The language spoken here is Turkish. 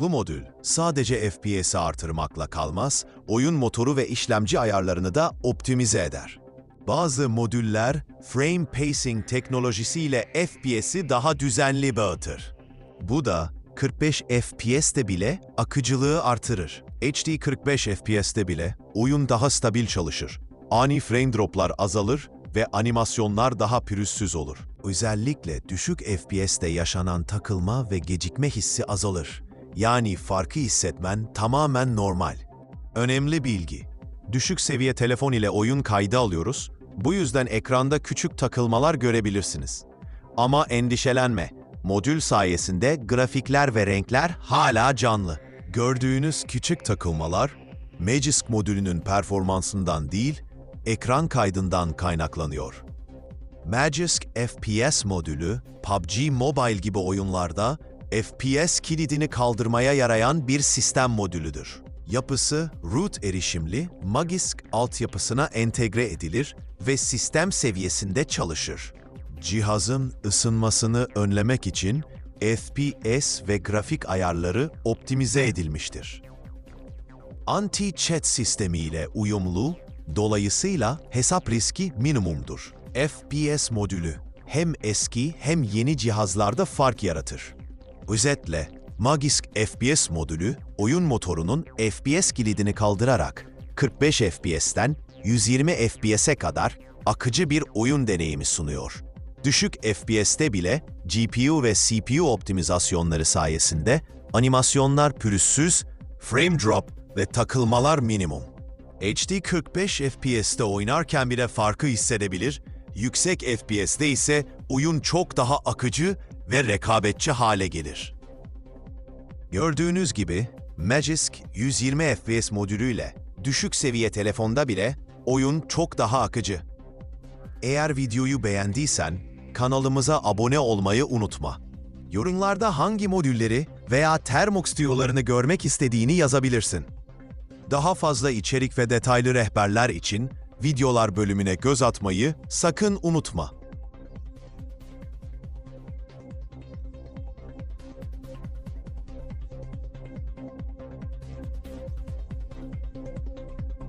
Bu modül sadece FPS'i artırmakla kalmaz, oyun motoru ve işlemci ayarlarını da optimize eder. Bazı modüller frame pacing teknolojisiyle FPS'i daha düzenli dağıtır. Bu da 45 FPS'te bile akıcılığı artırır. HD 45 FPS'te bile oyun daha stabil çalışır. Ani frame droplar azalır ve animasyonlar daha pürüzsüz olur. Özellikle düşük FPS'te yaşanan takılma ve gecikme hissi azalır. Yani farkı hissetmen tamamen normal. Önemli bilgi. Düşük seviye telefon ile oyun kaydı alıyoruz. Bu yüzden ekranda küçük takılmalar görebilirsiniz. Ama endişelenme. Modül sayesinde grafikler ve renkler hala canlı. Gördüğünüz küçük takılmalar, Magisk modülünün performansından değil, ekran kaydından kaynaklanıyor. Magisk FPS modülü, PUBG Mobile gibi oyunlarda FPS kilidini kaldırmaya yarayan bir sistem modülüdür. Yapısı root erişimli, Magisk altyapısına entegre edilir ve sistem seviyesinde çalışır. Cihazın ısınmasını önlemek için FPS ve grafik ayarları optimize edilmiştir. Anti-chat sistemiyle uyumlu, dolayısıyla hesap riski minimumdur. FPS modülü hem eski hem yeni cihazlarda fark yaratır. Özetle, Magisk FPS modülü, oyun motorunun FPS kilidini kaldırarak 45 FPS'ten 120 FPS'e kadar akıcı bir oyun deneyimi sunuyor. Düşük FPS'te bile GPU ve CPU optimizasyonları sayesinde animasyonlar pürüzsüz, frame drop ve takılmalar minimum. HD 45 FPS'te oynarken bile farkı hissedebilir, yüksek FPS'te ise oyun çok daha akıcı ve rekabetçi hale gelir. Gördüğünüz gibi Magisk 120 FPS modülüyle düşük seviye telefonda bile oyun çok daha akıcı. Eğer videoyu beğendiysen kanalımıza abone olmayı unutma. Yorumlarda hangi modülleri veya Termux tüyolarını görmek istediğini yazabilirsin. Daha fazla içerik ve detaylı rehberler için videolar bölümüne göz atmayı sakın unutma.